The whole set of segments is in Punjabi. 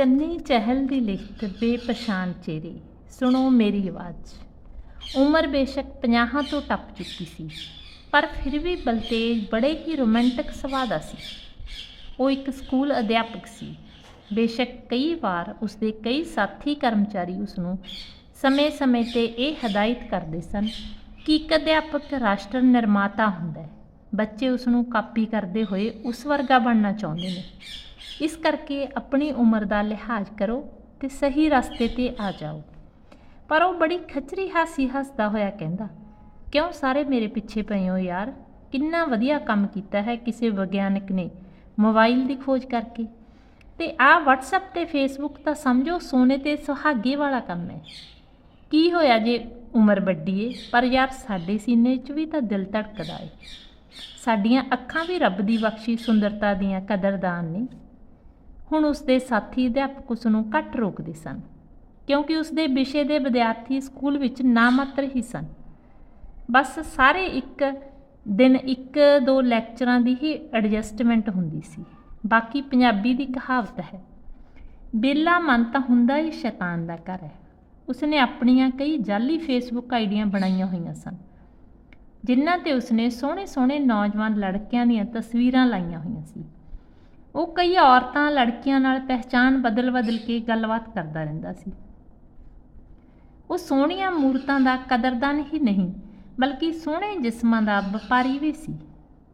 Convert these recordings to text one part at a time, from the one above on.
ਚੰਨੀ ਚਹਿਲ ਦੀ ਲਿਖਤ ਬੇਪਛਾਣ ਚਿਹਰੇ। ਸੁਣੋ ਮੇਰੀ ਆਵਾਜ਼। ਉਮਰ ਬੇਸ਼ੱਕ 50 ਤੋਂ ਟੱਪ ਚੁੱਕੀ ਸੀ, ਪਰ ਫਿਰ ਵੀ ਬਲਤੇਜ ਬੜੇ ਹੀ ਰੋਮਾਂਟਿਕ ਸੁਭਾਅ ਦਾ ਸੀ। ਉਹ ਇੱਕ ਸਕੂਲ ਅਧਿਆਪਕ ਸੀ। ਬੇਸ਼ੱਕ ਕਈ ਵਾਰ ਉਸਦੇ ਕਈ ਸਾਥੀ ਕਰਮਚਾਰੀ ਉਸ ਨੂੰ ਸਮੇਂ-ਸਮੇਂ ਤੇ ਇਹ ਹਦਾਇਤ ਕਰਦੇ ਸਨ ਕਿ ਇੱਕ ਅਧਿਆਪਕ ਰਾਸ਼ਟਰ ਨਿਰਮਾਤਾ ਹੁੰਦਾ ਹੈ। ਬੱਚੇ ਉਸ ਨੂੰ ਕਾਪੀ ਕਰਦੇ ਹੋਏ ਉਸ ਵਰਗਾ ਬਣਨਾ ਚਾਹੁੰਦੇ ਨੇ। ਇਸ ਕਰਕੇ ਆਪਣੀ ਉਮਰ ਦਾ ਲਿਹਾਜ਼ ਕਰੋ ਤੇ ਸਹੀ ਰਸਤੇ ਤੇ ਆ ਜਾਓ। ਪਰ ਉਹ ਬੜੀ ਖਚਰੀ ਹਾਸੀ ਹੱਸਦਾ ਹੋਇਆ ਕਹਿੰਦਾ, ਕਿਉਂ ਸਾਰੇ ਮੇਰੇ ਪਿੱਛੇ ਪਏ ਹੋ ਯਾਰ? ਕਿੰਨਾ ਵਧੀਆ ਕੰਮ ਕੀਤਾ ਹੈ ਕਿਸੇ ਵਿਗਿਆਨਕ ਨੇ ਮੋਬਾਈਲ ਦੀ ਖੋਜ ਕਰਕੇ। ਤੇ ਆ WhatsApp ਤੇ Facebook ਤਾਂ ਸਮਝੋ ਸੋਨੇ ਤੇ ਸੁਹਾਗੇ ਵਾਲਾ ਕੰਮ ਹੈ। ਕੀ ਹੋਇਆ ਜੇ ਉਮਰ ਵੱਡੀ ਏ? ਪਰ ਯਾਰ ਸਾਡੇ ਸੀਨੇ 'ਚ ਵੀ ਤਾਂ ਦਿਲ ਧੜਕਦਾ ਏ। ਸਾਡੀਆਂ ਅੱਖਾਂ ਵੀ ਰੱਬ ਦੀ ਬਖਸ਼ੀ ਸੁੰਦਰਤਾ ਦੀਆਂ ਕਦਰਦਾਨ ਨੇ। ਹੁਣ ਉਸਦੇ ਸਾਥੀ ਅਧਿਆਪਕ ਉਸ ਨੂੰ ਘੱਟ ਰੋਕਦੇ ਸਨ, ਕਿਉਂਕਿ ਉਸਦੇ ਵਿਸ਼ੇ ਦੇ ਵਿਦਿਆਰਥੀ ਸਕੂਲ ਵਿੱਚ ਨਾਮਾਤਰ ਹੀ ਸਨ। ਬਸ ਸਾਰੇ ਇੱਕ ਦਿਨ ਇੱਕ ਦੋ ਲੈਕਚਰਾਂ ਦੀ ਹੀ ਐਡਜਸਟਮੈਂਟ ਹੁੰਦੀ ਸੀ, ਬਾਕੀ ਪੰਜਾਬੀ ਦੀ ਕਹਾਵਤ ਹੈ, ਬੇਲਾ ਮਨ ਤਾਂ ਹੁੰਦਾ ਹੀ ਸ਼ੈਤਾਨ ਦਾ ਘਰ ਹੈ। ਉਸਨੇ ਆਪਣੀਆਂ ਕਈ ਜਾਲੀ ਫੇਸਬੁੱਕ ਆਈਡੀਆਂ ਬਣਾਈਆਂ ਹੋਈਆਂ ਸਨ। ਜਿਨ੍ਹਾਂ ਤੇ ਉਸਨੇ ਸੋਹਣੇ ਸੋਹਣੇ ਨੌਜਵਾਨ ਲੜਕਿਆਂ ਦੀਆਂ ਤਸਵੀਰਾਂ ਲਾਈਆਂ ਹੋਈਆਂ ਸੀ। ਉਹ ਕਈ ਔਰਤਾਂ ਲੜਕੀਆਂ ਨਾਲ ਪਹਿਚਾਨ ਬਦਲ-ਬਦਲ ਕੇ ਗੱਲਬਾਤ ਕਰਦਾ ਰਹਿੰਦਾ ਸੀ। ਉਹ ਸੋਹਣੀਆਂ ਮੂਰਤਾਂ ਦਾ ਕਦਰਦਾਨ ਹੀ ਨਹੀਂ, ਬਲਕਿ ਸੋਹਣੇ ਜਿਸਮਾਂ ਦਾ ਵਪਾਰੀ ਵੀ ਸੀ।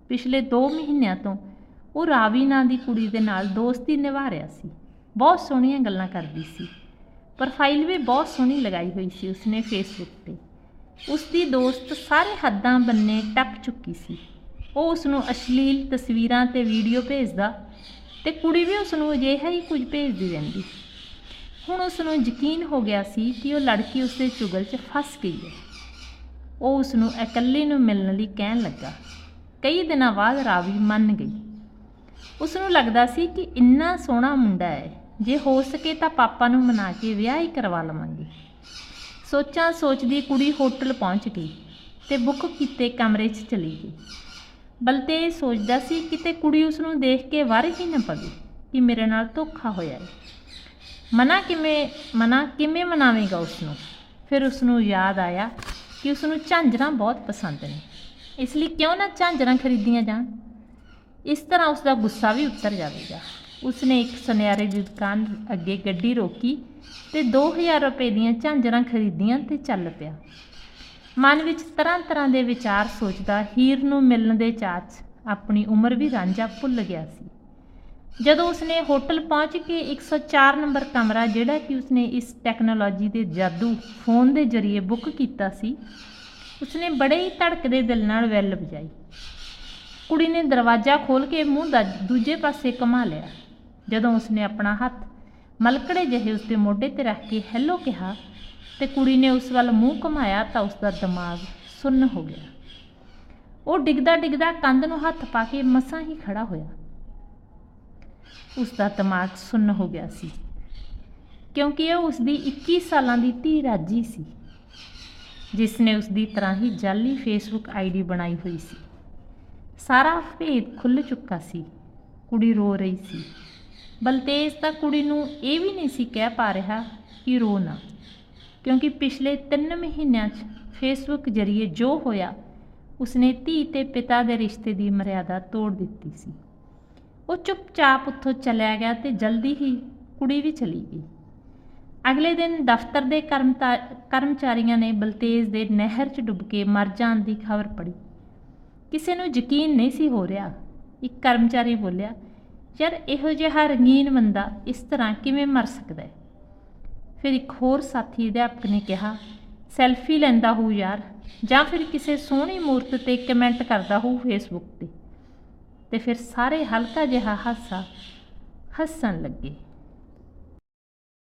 ਪਿਛਲੇ 2 ਮਹੀਨਿਆਂ ਤੋਂ ਉਹ ਰਾਵੀ ਨਾਂ ਦੀ ਕੁੜੀ ਦੇ ਨਾਲ ਦੋਸਤੀ ਨਿਭਾ ਰਿਹਾ ਸੀ। ਬਹੁਤ ਸੋਹਣੀਆਂ ਗੱਲਾਂ ਕਰਦੀ ਸੀ। ਪ੍ਰੋਫਾਈਲ ਵੀ ਬਹੁਤ ਸੋਹਣੀ ਲਗਾਈ ਹੋਈ ਸੀ ਉਸਨੇ ਫੇਸਬੁੱਕ ਤੇ। ਉਸ ਦੀ ਦੋਸਤ ਸਾਰੇ ਹੱਦਾਂ ਬੰਨੇ ਟੱਪ ਚੁੱਕੀ ਸੀ। ਉਹ ਉਸ ਨੂੰ ਅਸ਼ਲੀਲ ਤਸਵੀਰਾਂ ਤੇ ਵੀਡੀਓ ਭੇਜਦਾ ਤੇ ਕੁੜੀ ਵੀ ਉਸ ਨੂੰ ਅਜਿਹਾ ਹੀ ਕੁਝ ਭੇਜਦੀ ਰਹਿੰਦੀ। ਹੁਣ ਉਸ ਨੂੰ ਯਕੀਨ ਹੋ ਗਿਆ ਸੀ ਕਿ ਉਹ ਲੜਕੀ ਉਸ ਦੇ ਚੁਗਲ 'ਚ ਫਸ ਗਈ ਹੈ। ਉਹ ਉਸ ਨੂੰ ਇਕੱਲੇ ਨੂੰ ਮਿਲਣ ਲਈ ਕਹਿਣ ਲੱਗਾ। ਕਈ ਦਿਨਾਂ ਬਾਅਦ ਰਾਵੀ ਮੰਨ ਗਈ। ਉਸ ਨੂੰ ਲੱਗਦਾ ਸੀ ਕਿ ਇੰਨਾ ਸੋਹਣਾ ਮੁੰਡਾ ਹੈ। ਜੇ ਹੋ ਸਕੇ ਤਾਂ ਪਾਪਾ ਨੂੰ ਮਨਾ ਕੇ ਵਿਆਹ ਹੀ ਕਰਵਾ ਲਵਾਂਗੇ। ਸੋਚਾਂ ਸੋਚਦੀ ਕੁੜੀ ਹੋਟਲ ਪਹੁੰਚ ਗਈ ਤੇ ਬੁੱਕ ਕੀਤੇ ਕਮਰੇ 'ਚ ਚਲੀ ਗਈ। ਬਲਤੇ ਇਹ ਸੋਚਦਾ ਸੀ ਕਿਤੇ ਕੁੜੀ ਉਸ ਨੂੰ ਦੇਖ ਕੇ ਵਰ ਹੀ ਨਾ ਪਵੇ ਕਿ ਮੇਰੇ ਨਾਲ ਧੋਖਾ ਹੋਇਆ ਹੈ। ਮਨਾ ਕਿਵੇਂ ਮਨਾ ਕਿਵੇਂ ਮਨਾਵੇਗਾ ਉਸ ਨੂੰ ਫਿਰ ਉਸ ਨੂੰ ਯਾਦ ਆਇਆ ਕਿ ਉਸ ਨੂੰ ਝਾਂਜਰਾਂ ਬਹੁਤ ਪਸੰਦ ਨੇ। ਇਸ ਲਈ ਕਿਉਂ ਨਾ ਝਾਂਜਰਾਂ ਖਰੀਦੀਆਂ ਜਾਣ? ਇਸ ਤਰ੍ਹਾਂ ਉਸ ਦਾ ਗੁੱਸਾ ਵੀ ਉਤਰ ਜਾਵੇਗਾ। ਉਸਨੇ ਇੱਕ ਸੁਨਿਆਰੇ ਦੀ ਦੁਕਾਨ ਅੱਗੇ ਗੱਡੀ ਰੋਕੀ ਤੇ 2000 ਰੁਪਏ ਦੀਆਂ ਝਾਂਜਰਾਂ ਖਰੀਦੀਆਂ ਤੇ ਚੱਲ ਪਿਆ। ਮਨ ਵਿੱਚ ਤਰ੍ਹਾਂ ਤਰ੍ਹਾਂ ਦੇ ਵਿਚਾਰ ਸੋਚਦਾ ਹੀਰ ਨੂੰ ਮਿਲਣ ਦੇ ਚਾਚ ਆਪਣੀ ਉਮਰ ਵੀ ਰਾਂਝਾ ਭੁੱਲ ਗਿਆ ਸੀ। ਜਦੋਂ ਉਸਨੇ ਹੋਟਲ ਪਹੁੰਚ ਕੇ 104 ਨੰਬਰ ਕਮਰਾ ਜਿਹੜਾ ਕਿ ਉਸਨੇ ਇਸ ਟੈਕਨੋਲੋਜੀ ਦੇ ਜਾਦੂ ਫੋਨ ਦੇ ਜ਼ਰੀਏ ਬੁੱਕ ਕੀਤਾ ਸੀ, ਉਸਨੇ ਬੜੇ ਹੀ ਧੜਕਦੇ ਦਿਲ ਨਾਲ ਵੈਲ ਵਜਾਈ ਕੁੜੀ ਨੇ ਦਰਵਾਜ਼ਾ ਖੋਲ ਕੇ ਮੂੰਹ ਦਾ ਦੂਜੇ ਪਾਸੇ ਘੁਮਾ ਲਿਆ। ਜਦੋਂ ਉਸਨੇ ਆਪਣਾ ਹੱਥ ਮਲਕੜੇ ਜਿਹੇ ਉਸਦੇ ਮੋਢੇ ਤੇ ਰੱਖ ਕੇ ਹੈਲੋ ਕਿਹਾ ਤੇ ਕੁੜੀ ਨੇ ਉਸ ਵੱਲ ਮੂੰਹ ਘੁਮਾਇਆ ਤਾਂ ਉਸਦਾ ਦਿਮਾਗ ਸੁੰਨ ਹੋ ਗਿਆ। ਉਹ ਡਿੱਗਦਾ ਡਿੱਗਦਾ ਕੰਧ ਨੂੰ ਹੱਥ ਪਾ ਕੇ ਮਸਾਂ ਹੀ ਖੜਾ ਹੋਇਆ। ਉਸਦਾ ਦਿਮਾਗ ਸੁੰਨ ਹੋ ਗਿਆ ਸੀ, ਕਿਉਂਕਿ ਇਹ ਉਸਦੀ 21 ਸਾਲਾਂ ਦੀ ਧੀ ਰਾਜੀ ਸੀ, ਜਿਸ ਨੇ ਉਸ ਦੀ ਤਰ੍ਹਾਂ ਹੀ ਜਾਲੀ ਫੇਸਬੁੱਕ ਆਈਡੀ ਬਣਾਈ ਹੋਈ ਸੀ। ਸਾਰਾ ਭੇਦ ਖੁੱਲ ਚੁੱਕਾ ਸੀ, ਕੁੜੀ ਰੋ ਰਹੀ ਸੀ। ਬਲਤੇਜ ਤਾਂ ਕੁੜੀ ਨੂੰ ਇਹ ਵੀ ਨਹੀਂ ਸੀ ਕਹਿ ਪਾ ਰਿਹਾ ਕਿ ਰੋ ਨਾ। ਕਿਉਂਕਿ ਪਿਛਲੇ 3 ਮਹੀਨਿਆਂ 'ਚ ਫੇਸਬੁੱਕ ਜ਼ਰੀਏ ਜੋ ਹੋਇਆ, ਉਸਨੇ ਧੀ ਤੇ ਪਿਤਾ ਦੇ ਰਿਸ਼ਤੇ ਦੀ ਮਰਿਆਦਾ ਤੋੜ ਦਿੱਤੀ ਸੀ। ਉਹ ਚੁੱਪਚਾਪ ਉੱਥੋਂ ਚਲਿਆ ਗਿਆ ਤੇ ਜਲਦੀ ਹੀ ਕੁੜੀ ਵੀ ਚਲੀ ਗਈ। ਅਗਲੇ ਦਿਨ ਦਫ਼ਤਰ ਦੇ ਕਰਮਚਾਰੀਆਂ ਨੇ ਬਲਤੇਜ ਦੇ ਨਹਿਰ 'ਚ ਡੁੱਬ ਕੇ ਮਰ ਜਾਣ ਦੀ ਖਬਰ ਪੜੀ ਕਿਸੇ ਨੂੰ ਯਕੀਨ ਨਹੀਂ ਸੀ ਹੋ ਰਿਹਾ। ਇੱਕ ਕਰਮਚਾਰੀ ਬੋਲਿਆ ਯਾਰ ਇਹੋ ਜਿਹਾ ਰੰਗੀਨ ਬੰਦਾ ਇਸ ਤਰ੍ਹਾਂ ਕਿਵੇਂ ਮਰ ਸਕਦਾ ਹੈ? ਫਿਰ ਇੱਕ ਹੋਰ ਸਾਥੀ ਅਧਿਆਪਕ ਨੇ ਕਿਹਾ, ਸੈਲਫੀ ਲੈਂਦਾ ਹੋ ਯਾਰ, ਜਾਂ ਫਿਰ ਕਿਸੇ ਸੋਹਣੀ ਮੂਰਤ ਤੇ ਕਮੈਂਟ ਕਰਦਾ ਹੋ ਫੇਸਬੁੱਕ ਤੇ। ਤੇ ਫਿਰ ਸਾਰੇ ਹਲਕਾ ਜਿਹਾ ਹਾਸਾ ਹੱਸਣ ਲੱਗੇ।